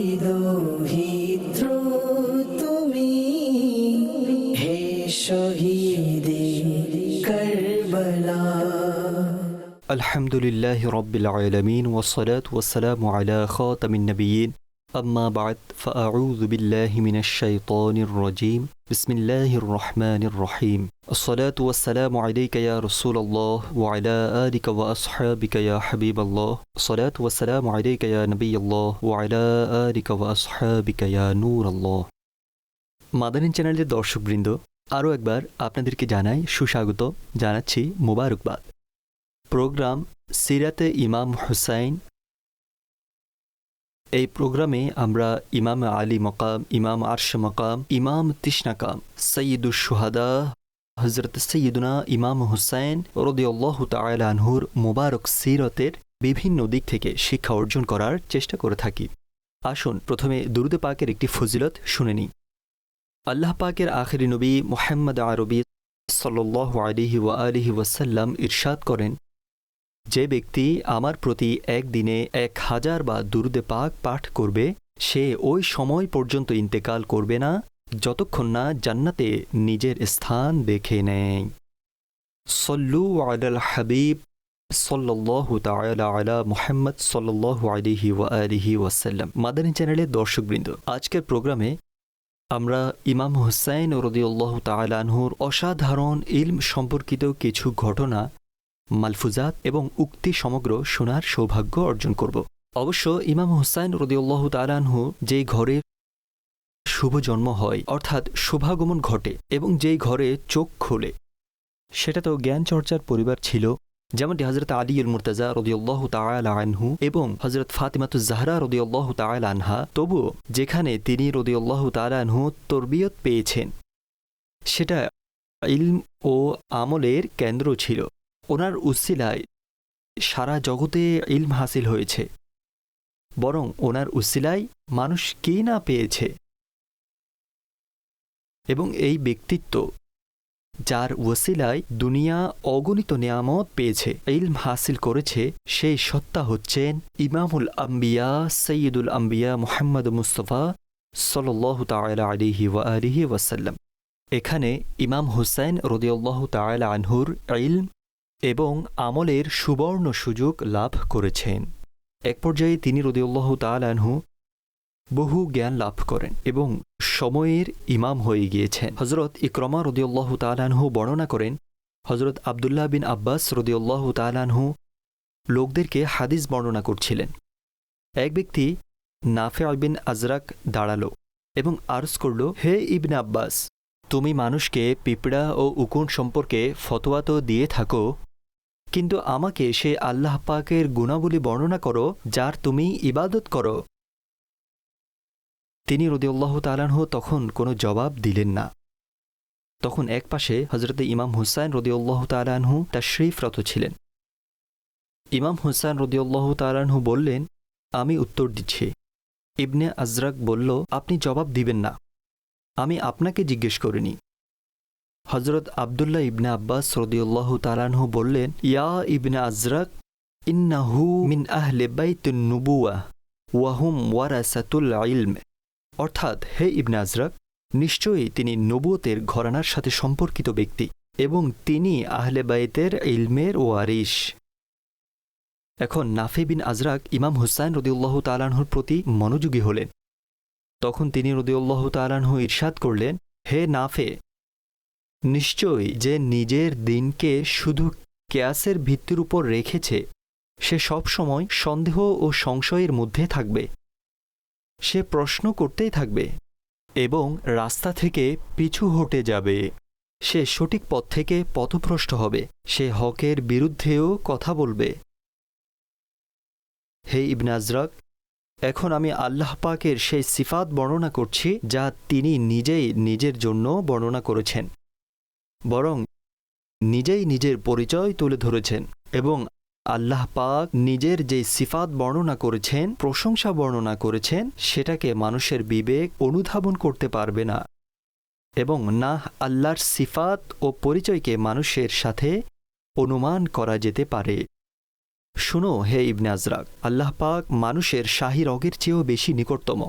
বিদোহিত্র তুমি হে শহীদে কারবালা الحمد لله رب العالمين والصلاة والسلام على خاتم النبيين أما بعد فأعوذ بالله من الشيطان الرجيم بسم الله الرحمن الرحيم الصلاة والسلام عليك يا رسول الله وعلى آلك وأصحابك يا حبيب الله الصلاة والسلام عليك يا نبي الله وعلى آلك وأصحابك يا نور الله মাদানী চ্যানেলের দর্শকবৃন্দ আরও একবার আপনাদেরকে জানাই সুস্বাগত জানাচ্ছি মোবারকবাদ প্রোগ্রাম সিরাতে ইমাম হুসাইন এই প্রোগ্রামে আমরা ইমাম আলী মকাম, ইমাম আরশ মকাম, ইমাম তিসনাকাম সৈয়দুল সুহাদা হজরত সৈয়দুনা ইমাম হুসাইন রদিউল্লাহ তাআলা আনহুর মোবারক সিরতের বিভিন্ন দিক থেকে শিক্ষা অর্জন করার চেষ্টা করে থাকি। আসুন প্রথমে দুরুদে পাকের একটি ফজিলত শুনে নিই। আল্লাহ পাকের আখেরি নবী মোহাম্মদ আরবি সাল্লাহ আলিহি ওয়া আলিহি ওয়াসাল্লাম ইরশাদ করেন যে ব্যক্তি আমার প্রতি একদিনে এক হাজার বা দুরুদে পাক পাঠ করবে, সে ওই সময় পর্যন্ত ইন্তেকাল করবে না, যতক্ষণ না জান্নাতে নিজের স্থান দেখে নেয়। সল্লু আলাল হাবিব তাআলা আলা মুহাম্মদ ওয়া আলিহি ওয়াসাল্লাম। মাদানী চ্যানেলের দর্শকবৃন্দ, আজকের প্রোগ্রামে আমরা ইমাম হুসাইন রদিউল্লাহ তাআলা আনহুর অসাধারণ ইলম সম্পর্কিত কিছু ঘটনা মালফুজাত এবং উক্তি সমগ্র শোনার সৌভাগ্য অর্জন করব। অবশ্য ইমাম হুসাইন রদিউল্লাহ তালানহু যেই ঘরে শুভ জন্ম হয়, অর্থাৎ শুভাগমন ঘটে এবং যেই ঘরে চোখ খোলে, সেটা তো জ্ঞান চর্চার পরিবার ছিল, যেমনটি হজরত আলী উল মুর্তাজা রদিউল্লাহ আনহু এবং হজরত ফাতিমাতু জাহরা রদিউল্লাহ তালা আনহা, তবুও যেখানে তিনি রদিউল্লাহ তালা আনহু তরবিয়ত পেয়েছেন, সেটা ইলম ও আমলের কেন্দ্র ছিল। ওনার উসিলায় সারা জগতে ইলম হাসিল হয়েছে। বরং ওনার উসিলায় মানুষ কে না পেয়েছে? এবং এই ব্যক্তিত্ব যার ওসিলায় দুনিয়া অগণিত নিয়ামত পেয়েছে, ইলম হাসিল করেছে সেই সত্তা হচ্ছেন ইমামুল আম্বিয়া, সৈয়দুল আম্বিয়া মোহাম্মদ মুস্তফা সল্লাহ তালা আলিহি ওয়া আলিহি ওয়াসাল্লাম। এখানে ইমাম হুসাইন রদিউল্লাহ তালা আনহুর ইলম এবং আমলের সুবর্ণ সুযোগ লাভ করেছেন। এক পর্যায়ে তিনি রদিউল্লাহ তালানহু বহু জ্ঞান লাভ করেন এবং সময়ের ইমাম হয়ে গিয়েছেন। হজরত ইক্রমা রদিউল্লাহ তালানহু বর্ণনা করেন হজরত আবদুল্লাহ বিন আব্বাস রদিউল্লাহ তালানহু লোকদেরকে হাদিস বর্ণনা করছিলেন। এক ব্যক্তি নাফে বিন আজরাক দাঁড়াল এবং আরজ করল, হে ইবনে আব্বাস, তুমি মানুষকে পিঁপড়া ও উকুন সম্পর্কে ফতোয়া তো দিয়ে থাকো কিন্তু আমাকে সে আল্লাহ পাকের গুণাবলী বর্ণনা করো, যার তুমি ইবাদত করো। তিনি রদিউল্লাহ তালানহ তখন কোনো জবাব দিলেন না। তখন একপাশে হজরতে ইমাম হুসাইন রদিউল্লাহ তালানহু তার শ্রীফরত ছিলেন। ইমাম হুসাইন রদিউল্লাহ তালানহু বললেন, আমি উত্তর দিচ্ছি। ইবনে আজরাক বলল, আপনি জবাব দিবেন না। আমি আপনাকে জিজ্ঞেস করিনি। হজরত আবদুল্লাহ ইবনে আব্বাস রদিউল্লাহ তালানহু বললেন, ইয়া ইবনে আজরাক, ইন্নাহু মিন আহলে বাইতুন নুবুয়া ওয়াহুম ওয়ারাসাতুল ইলম। অর্থাৎ, হে ইবনে আজরাক, নিশ্চয়ই তিনি নবুয়তের ঘরানার সাথে সম্পর্কিত ব্যক্তি এবং তিনি আহলে বাইতের ইলমের ওয়ারিশ। এখন নাফে বিন আজরাক ইমাম হুসাইন রদিউল্লাহ তালানহুর প্রতি মনোযোগী হলেন। তখন তিনি রদিউল্লাহ তালানহু ইরশাদ করলেন, হে নাফে নিশ্চয়ই যে নিজের দিনকে শুধু ক্যাসের ভিত্তির উপর রেখেছে, সে সবসময় সন্দেহ ও সংশয়ের মধ্যে থাকবে। সে প্রশ্ন করতেই থাকবে এবং রাস্তা থেকে পিছু হটে যাবে। সে সঠিক পথ থেকে পথভ্রষ্ট হবে। সে হকের বিরুদ্ধেও কথা বলবে। হে ইবনাজরাক এখন আমি আল্লাহ পাকের সেই সিফাত বর্ণনা করছি যা তিনি নিজেই নিজের জন্য বর্ণনা করেছেন। বরং নিজেই নিজের পরিচয় তুলে ধরেছেন এবং আল্লাহ পাক নিজের যে সিফাত বর্ণনা করেছেন, প্রশংসা বর্ণনা করেছেন, সেটাকে মানুষের বিবেক অনুধাবন করতে পারবে না এবং না আল্লাহর সিফাত ও পরিচয়কে মানুষের সাথে অনুমান করা যেতে পারে। শুনো হে ইবনে আজরাক, আল্লাহ পাক মানুষের শাহী রগের চেয়েও বেশি নিকটতম।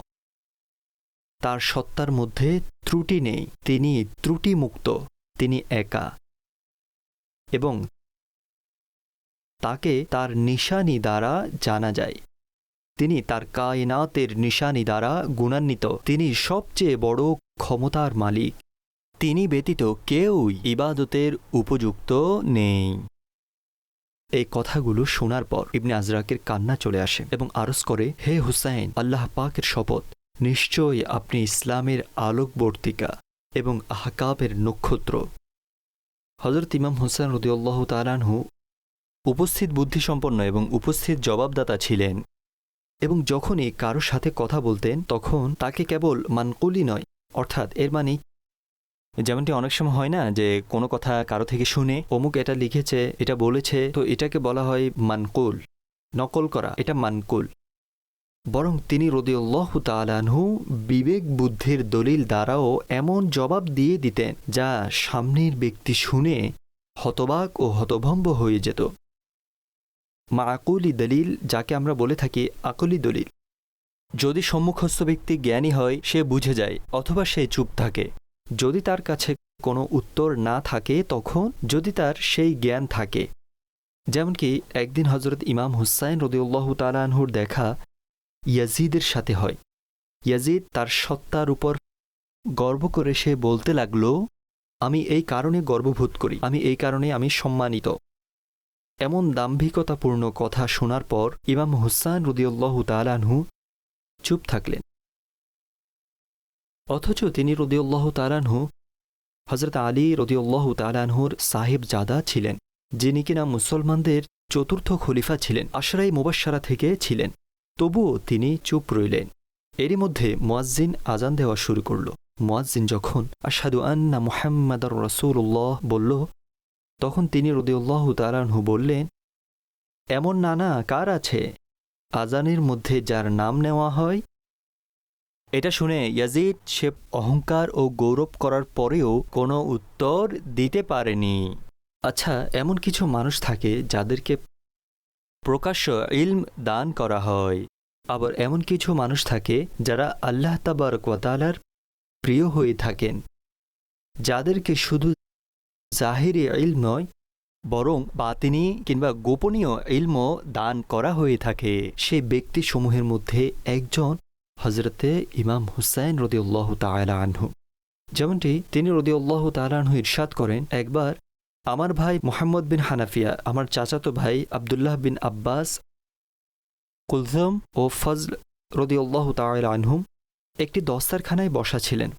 তার সত্তার মধ্যে ত্রুটি নেই, তিনি ত্রুটিমুক্ত। তিনি একা। এবং তাকে তার নিশানি দ্বারা জানা যায়। তিনি তার কায়নাতের নিশানি দ্বারা গুণান্বিত। তিনি সবচেয়ে বড় ক্ষমতার মালিক। তিনি ব্যতীত কেউই ইবাদতের উপযুক্ত নেই। এই কথাগুলো শোনার পর ইবনে আজরাকের কান্না চলে আসে এবং আরজ করে, হে হুসাইন, আল্লাহ পাকের শপথ। নিশ্চয়ই আপনি ইসলামের আলোকবর্তিকা। এবং আহকাবের নক্ষত্র। হজরত ইমাম হুসাইন রদিউল্লাহ তালানহু উপস্থিত বুদ্ধিসম্পন্ন এবং উপস্থিত জবাবদাতা ছিলেন এবং যখনই কারও সাথে কথা বলতেন তখন তাকে কেবল মানকুলি নয়, অর্থাৎ এর মানে যেমনটি অনেক সময় হয় না যে কোনো কথা কারও থেকে শুনে অমুক এটা লিখেছে, এটা বলেছে, তো এটাকে বলা হয় মানকুল, নকল করা, এটা মানকুল। বরং তিনি রদিউল্লাহ তালানহু বিবেক বুদ্ধির দলিল দ্বারাও এমন জবাব দিয়ে দিতেন, যা সামনের ব্যক্তি শুনে হতবাক ও হতভম্ব হয়ে যেত। মাকুলি দলিল, যাকে আমরা বলে থাকি আকলি দলিল। যদি সম্মুখস্থ ব্যক্তি জ্ঞানী হয়, সে বুঝে যায়, অথবা সে চুপ থাকে। যদি তার কাছে কোনো উত্তর না থাকে, তখন যদি তার সেই জ্ঞান থাকে। যেমনকি একদিন হজরত ইমাম হুসাইন রদিউল্লাহ তালানহুর দেখা ইয়াজিদের সাথে হয়। ইয়াজিদ তার সত্তার উপর গর্ব করে সে বলতে লাগল, আমি এই কারণে গর্ববোধ করি। আমি এই কারণে আমি সম্মানিত। এমন দাম্ভিকতাপূর্ণ কথা শোনার পর ইমাম হুসান রদিউল্লাহ তালানহু চুপ থাকলেন। অথচ তিনি রদিউল্লাহ তালানহু হজরত আলী রদিউল্লাহ তালানহুর সাহেব জাদা ছিলেন, যিনি কিনা মুসলমানদের চতুর্থ খলিফা ছিলেন, আশরাই মুবাসারা থেকে ছিলেন। তবুও তিনি চুপ রইলেন। এরই মধ্যে মোয়াজ্জিন আজান দেওয়া শুরু করল। মোয়াজ্জিন যখন আসাদু আন্না মুহাম্মাদর রসুল্লাহ বলল, তখন তিনি রদিউল্লাহ তালানহু বললেন, এমন নানা কার আছে? আজানের মধ্যে যার নাম নেওয়া হয়? এটা শুনে ইয়াজিদ সে অহংকার ও গৌরব করার পরেও কোনো উত্তর দিতে পারেনি। আচ্ছা এমন কিছু মানুষ থাকে যাদেরকে প্রকাশ্য ইলম দান করা হয়। আবার এমন কিছু মানুষ থাকে যারা আল্লাহ তাবারকালার প্রিয় হয়ে থাকেন, যাদেরকে শুধু জাহিরি ইলম নয়, বরং বাতিনি কিংবা গোপনীয় ইলমও দান করা হয়ে থাকে। সেই ব্যক্তিসমূহের মধ্যে একজন হজরতে ইমাম হুসাইন রদিউল্লাহ তালা আনহু। যেমনটি তিনি রদিউল্লাহ তালানহু ইরশাদ করেন, একবার আমার ভাই মোহাম্মদ বিন হানাফিয়া, আমার চাচাতো ভাই আবদুল্লাহ বিন আব্বাস কুলজম ও ফজল রদিউল্লাহ তাল আনহুম একটি দস্তারখানায় বসা ছিলেন।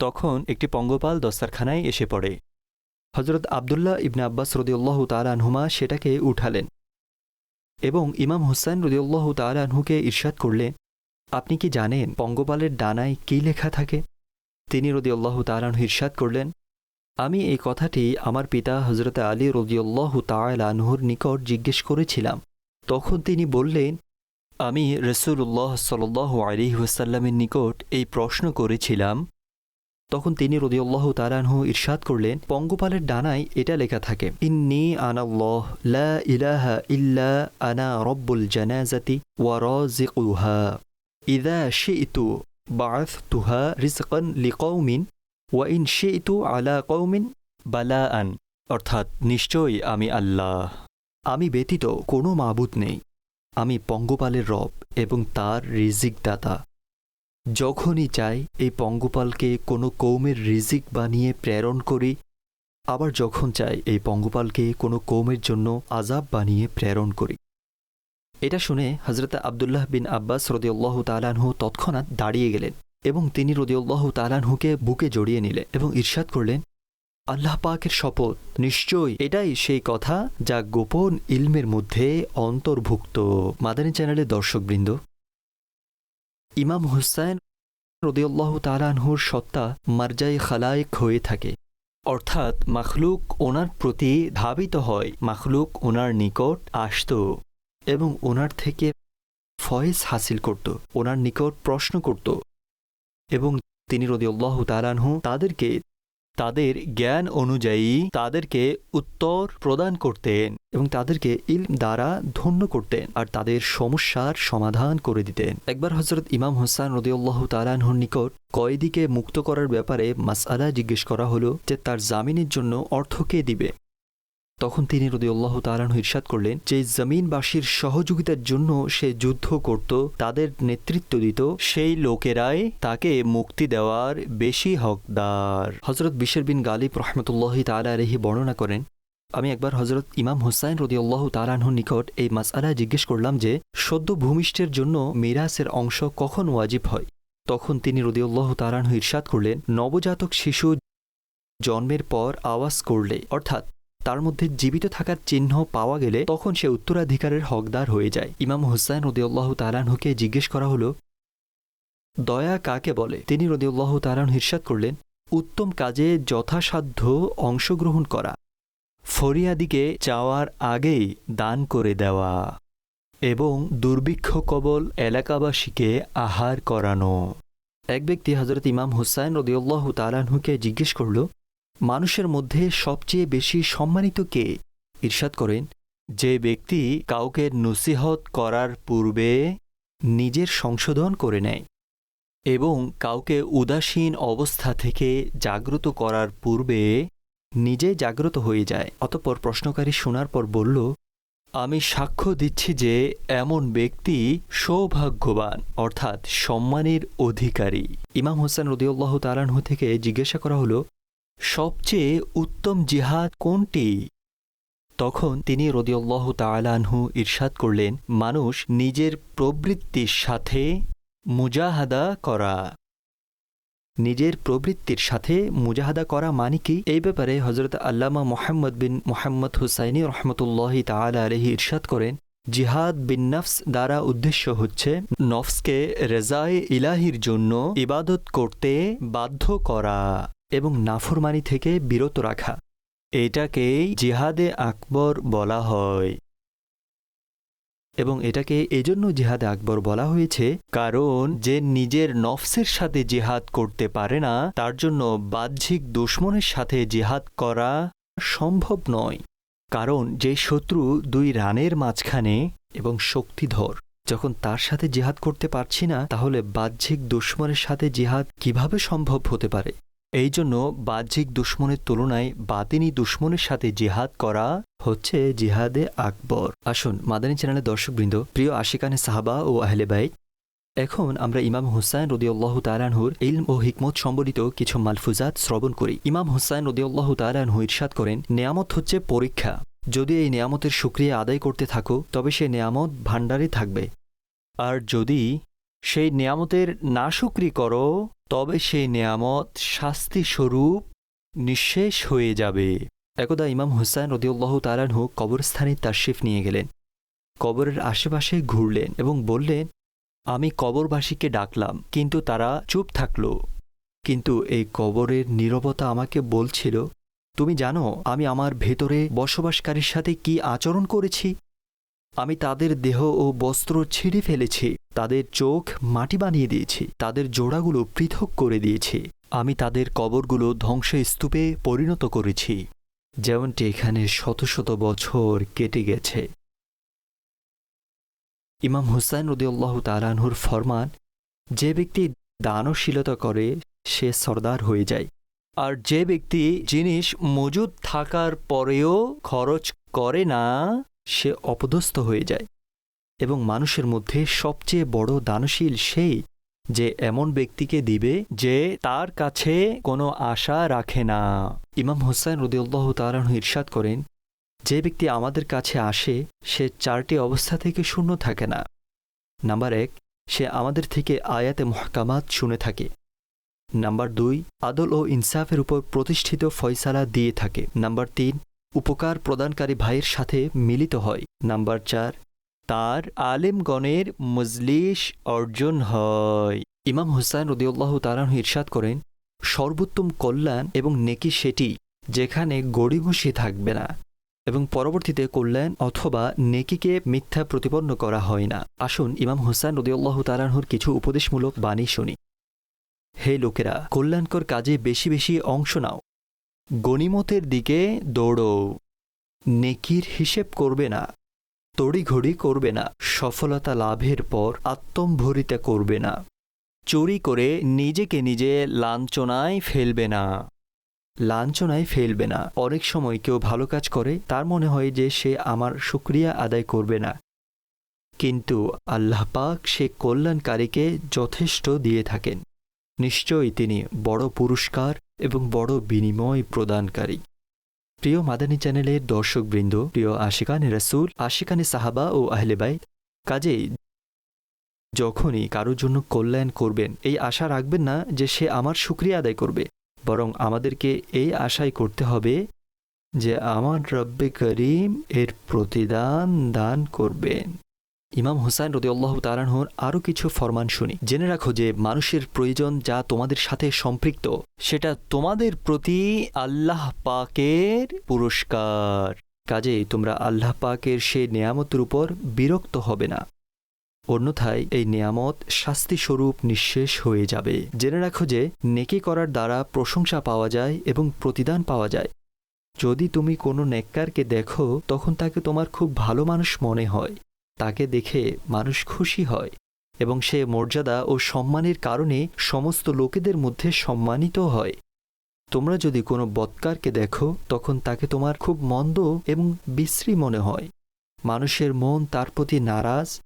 তখন একটি পঙ্গপাল দস্তারখানায় এসে পড়ে। হজরত আবদুল্লাহ ইবনে আব্বাস রদিউল্লাহ তাল আনহুমা সেটাকে উঠালেন এবং ইমাম হুসাইন রদিউল্লাহ তাল আনহুকে ইরশাদ করলেন, আপনি কি জানেন পঙ্গপালের ডানায় কী লেখা থাকে? তিনি রদিউল্লাহ তালানহু ইরশাদ করলেন আমি এই কথাটি আমার পিতা হজরত আলী রজিউল্লাহ তাহুর নিকট জিজ্ঞেস করেছিলাম। তখন তিনি বললেন, আমি রসুল্লাহ সাল্লাহ আলী ওয়াসাল্লামের নিকট এই প্রশ্ন করেছিলাম। তখন তিনি রদিউল্লাহ তালানহু ইরশাদ করলেন, পঙ্গপালের ডানায় এটা লেখা থাকে, ইন্নি আনাল্লাহ, লা ইলাহা ইল্লা আনা রব্বুল জানাজাতি ওয়া রাজিকুহা ইদা শিতু বাআসতুহা রিসকন লিকৌমিন ওয়াইন শেতু আলা কৌমিন বালা আন অর্থাৎ নিশ্চয়ই আমি আল্লাহ। আমি ব্যতীত কোনো মাবুদ নেই। আমি পঙ্গপালের রব এবং তার রিজিক দাতা যখনই চাই এই পঙ্গপালকে কোনো কৌমের রিজিক বানিয়ে প্রেরণ করি, আবার যখন চাই এই পঙ্গপালকে কোনো কৌমের জন্য আজাব বানিয়ে প্রেরণ করি। এটা শুনে হজরত আবদুল্লাহ বিন আব্বাস রদিউল্লাহ তালানহু তৎক্ষণাৎ দাঁড়িয়ে গেলেন। এবং তিনি রদিউল্লাহ তালানহুকে বুকে জড়িয়ে নিলেন এবং ঈর্ষাদ করলেন, আল্লাহ পাকের শপথ, নিশ্চয়ই এটাই সেই কথা যা গোপন ইলমের মধ্যে অন্তর্ভুক্ত। মাদানী চ্যানেলের দর্শকবৃন্দ, ইমাম হুসাইন রদিউল্লাহ তালানহুর সত্তা মার্জাই খালায়েক হয়ে থাকে। অর্থাৎ মাখলুক ওনার প্রতি ধাবিত হয়, মাখলুক ওনার নিকট আসত এবং ওনার থেকে ফয়েজ হাসিল করত, ওনার নিকট প্রশ্ন করত। এবং তিনি রদিউল্লাহ তালানহু তাদেরকে তাদের জ্ঞান অনুযায়ী তাদেরকে উত্তর প্রদান করতেন এবং তাদেরকে ইলম দ্বারা ধন্য করতেন আর তাদের সমস্যার সমাধান করে দিতেন। একবার হজরত ইমাম হোসান রদিউল্লাহ তালানহর নিকট কয়েদিকে মুক্ত করার ব্যাপারে মাসআলা জিজ্ঞেস করা হলো যে তার জামিনের জন্য অর্থ কে দিবে? তখন তিনি রদিউল্লাহ তালান ইরশাদ করলেন যে, জমিনবাসীর সহযোগিতার জন্য সে যুদ্ধ করত, তাদের নেতৃত্ব দিত, সেই লোকেরাই তাকে মুক্তি দেওয়ার বেশি হকদার। হজরত বিশের বিন গালিব রহমতুল্লাহ তালা আলহি বর্ণনা করেন, আমি একবার হজরত ইমাম হুসাইন রদিউল্লাহ তালানহর নিকট এই মাসআলা জিজ্ঞেস করলাম যে, সদ্য ভূমিষ্ঠের জন্য মিরাসের অংশ কখন ওয়াজিব হয়? তখন তিনি রদিউল্লাহ তালানহ ইরশাদ করলেন, নবজাতক শিশু জন্মের পর আওয়াজ করলে, অর্থাৎ তার মধ্যে জীবিত থাকার চিহ্ন পাওয়া গেলে তখন সে উত্তরাধিকারের হকদার হয়ে যায়। ইমাম হুসাইন রদিউল্লাহ তালানহুকে জিজ্ঞেস করা হলো, দয়া কাকে বলে? তিনি রদিউল্লাহ তালান হিরসাদ করলেন, উত্তম কাজে যথাসাধ্য অংশগ্রহণ করা, ফরিয়াদিকে চাওয়ার আগেই দান করে দেওয়া এবং দুর্ভিক্ষ কবল এলাকাবাসীকে আহার করানো। এক ব্যক্তি হজরত ইমাম হুসাইন রদিউল্লাহ তালানহুকে জিজ্ঞেস করল মানুষের মধ্যে সবচেয়ে বেশি সম্মানিত কে? ঈর্ষাদ করেন, যে ব্যক্তি কাউকে নসিহত করার পূর্বে নিজের সংশোধন করে নেয় এবং কাউকে উদাসীন অবস্থা থেকে জাগ্রত করার পূর্বে নিজে জাগ্রত হয়ে যায়। অতপর প্রশ্নকারী শোনার পর বলল, আমি সাক্ষ্য দিচ্ছি যে এমন ব্যক্তি সৌভাগ্যবান, অর্থাৎ সম্মানের অধিকারী। ইমাম হোসেন রদিউল্লাহ তালানহু থেকে জিজ্ঞাসা করা হলো সবচেয়ে উত্তম জিহাদ কোনটি? তখন তিনি রদিউল্লাহ তালানহু ইরশাদ করলেন, মানুষ নিজের প্রবৃত্তির সাথে মুজাহাদা করা। নিজের প্রবৃত্তির সাথে মুজাহাদা করা মানে কি? এই ব্যাপারে হজরত আল্লামা মোহাম্মদ বিন মোহাম্মদ হুসাইনি রহমতুল্লাহ তালা আলহি ইরশাদ করেন, জিহাদ বিন নফস দ্বারা উদ্দেশ্য হচ্ছে নফসকে রেজায় ইলাহির জন্য ইবাদত করতে বাধ্য করা। এবং নাফরমানি থেকে বিরত রাখা। এটাকেই জিহাদে আকবর বলা হয়। এবং এটাকে এজন্য জিহাদে আকবর বলা হয়েছে, কারণ যে নিজের নফসের সাথে জিহাদ করতে পারে না, তার জন্য বাহ্যিক দুশ্মনের সাথে জিহাদ করা সম্ভব নয়। কারণ যে শত্রু দুই রানের মাঝখানে এবং শক্তিধর, যখন তার সাথে জিহাদ করতে পারছি না, তাহলে বাহ্যিক দুশ্মনের সাথে জিহাদ কীভাবে সম্ভব হতে পারে? এই জন্য বাহ্যিক দুশ্মনের তুলনায় বাতিনি দুশ্মনের সাথে জিহাদ করা হচ্ছে জিহাদে আকবর। আসুন, মাদানী চ্যানেলের দর্শকবৃন্দ, প্রিয় আশিকানে সাহাবা ও আহলে বাইত, এখন আমরা ইমাম হুসাইন রদিউল্লাহ তালানহুর ইলম ও হিকমত সম্বলিত কিছু মালফুজাত শ্রবণ করি। ইমাম হুসাইন রদিউল্লাহ তালানহু ইরশাদ করেন, নেয়ামত হচ্ছে পরীক্ষা। যদি এই নেয়ামতের সুক্রিয়া আদায় করতে থাকো, তবে সে নেয়ামত ভাণ্ডারে থাকবে। আর যদি সেই নেয়ামতের নাশুক্রি করো, তবে সেই নেয়ামত শাস্তি স্বরূপ নিঃশেষ হয়ে যাবে। একদা ইমাম হুসাইন রদিউল্লাহ তালানহু কবরস্থানে তাশরিফ নিয়ে গেলেন। কবরের আশেপাশে ঘুরলেন এবং বললেন, আমি কবরবাসীকে ডাকলাম, কিন্তু তারা চুপ থাকল। কিন্তু এই কবরের নীরবতা আমাকে বলছিল, তুমি জানো, আমি আমার ভেতরে বসবাসকারীর সাথে কি আচরণ করেছি আমি তাদের দেহ ও বস্ত্র ছিঁড়ে ফেলেছি, তাদের চোখ মাটি বানিয়ে দিয়েছি, তাদের জোড়াগুলো পৃথক করে দিয়েছি, আমি তাদের কবরগুলো ধ্বংসস্তূপে পরিণত করেছি। যেমনটি এখানে শত শত বছর কেটে গেছে। ইমাম হুসাইন রদিউল্লাহ তালানহুর ফরমান, যে ব্যক্তি দানশীলতা করে, সে সর্দার হয়ে যায়। আর যে ব্যক্তি জিনিস মজুদ থাকার পরেও খরচ করে না সে অপদস্থ হয়ে যায় এবং মানুষের মধ্যে সবচেয়ে বড় দানশীল সেই যে এমন ব্যক্তিকে দিবে যে তার কাছে কোনো আশা রাখে না। ইমাম হোসেন রদিউল্লাহ তালাহ ইরশাদ করেন, যে ব্যক্তি আমাদের কাছে আসে, সে চারটি অবস্থা থেকে শূন্য থাকে না। নাম্বার এক, সে আমাদের থেকে আয়াতে মহকামাত শুনে থাকে। নাম্বার দুই, আদল ও ইনসাফের উপর প্রতিষ্ঠিত ফয়সালা দিয়ে থাকে। নাম্বার তিন উপকার প্রদানকারী ভাইয়ের সাথে মিলিত হয়। নাম্বার চার, তার আলেমগণের মজলিস অর্জন হয়। ইমাম হুসাইন রদিউল্লাহ তালাহ ইরশাদ করেন, সর্বোত্তম কল্যাণ এবং নেকি সেটি, যেখানে গড়িঘুষি থাকবে না এবং পরবর্তীতে কল্যাণ অথবা নেকিকে মিথ্যা প্রতিপন্ন করা হয় না। আসুন ইমাম হুসাইন রদিউল্লাহ তালাহুর কিছু উপদেশমূলক বাণী শুনি। হে লোকেরা, কল্যাণকর কাজে বেশি বেশি অংশ নাও। গনিমতের দিকে দৌড়ো নেকির হিসেব করবে না, তড়িঘড়ি করবে না, সফলতা লাভের পর আত্মম্ভরিতা করবে না। চুরি করে নিজেকে নিজে লাঞ্ছনায় ফেলবে না। লাঞ্ছনায় ফেলবে না। অনেক সময় কেউ ভালো কাজ করে, তার মনে হয় যে সে আমার শুক্রিয়া আদায় করবে না। কিন্তু আল্লাহ পাক সে কল্যাণকারীকে যথেষ্ট দিয়ে থাকেন। নিশ্চয়ই তিনি বড় পুরস্কার এবং বড় বিনিময় প্রদানকারী। প্রিয় মাদানী চ্যানেলের দর্শকবৃন্দ, প্রিয় আশিকানে রসুল, আশিকানে সাহাবা ও আহলেবাই কাজেই যখনই কারোর জন্য কল্যাণ করবেন, এই আশা রাখবেন না যে সে আমার শুক্রিয়া আদায় করবে। বরং আমাদেরকে এই আশাই করতে হবে যে আমার রব্বে করিম এর প্রতিদান দান করবেন। ইমাম হুসাইন রদি আল্লাহ তালানহর আরও কিছু ফরমান শুনি। জেনে রাখো যে মানুষের প্রয়োজন যা তোমাদের সাথে সম্পৃক্ত, সেটা তোমাদের প্রতি আল্লাহ পাকের পুরস্কার। কাজেই তোমরা আল্লাহ পাকের সে নেয়ামতের উপর বিরক্ত হবে না। অন্যথায় এই নেয়ামত শাস্তিস্বরূপ নিঃশেষ হয়ে যাবে। জেনে রাখো যে নেকি করার দ্বারা প্রশংসা পাওয়া যায় এবং প্রতিদান পাওয়া যায়। যদি তুমি কোনো নেককারকে দেখো, তখন তাকে তোমার খুব ভালো মানুষ মনে হয়। তাকে দেখে মানুষ খুশি হয় এবং সে মর্যাদা ও সম্মানের কারণে সমস্ত লোকেদের মধ্যে সম্মানিত হয়। তোমরা যদি কোনো বৎকারকে দেখো, তখন তাকে তোমার খুব মন্দ এবং বিশ্রী মনে হয়। মানুষের মন তার প্রতি নারাজ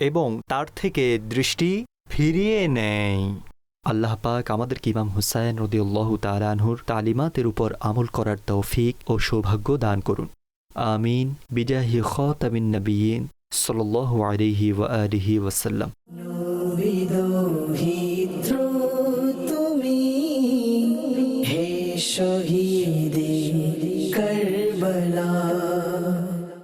এবং তার থেকে দৃষ্টি ফিরিয়ে নেয়। আল্লাহ পাক আমাদের ইমাম হুসাইন রদিউল্লাহ তালানহুর তালিমাতের উপর আমল করার তৌফিক ও সৌভাগ্য দান করুন। আমিন। বিজাহি খতামিন নবীন। সাল্লাল্লাহু আলাইহি ওয়া আলিহি ওয়াসাল্লাম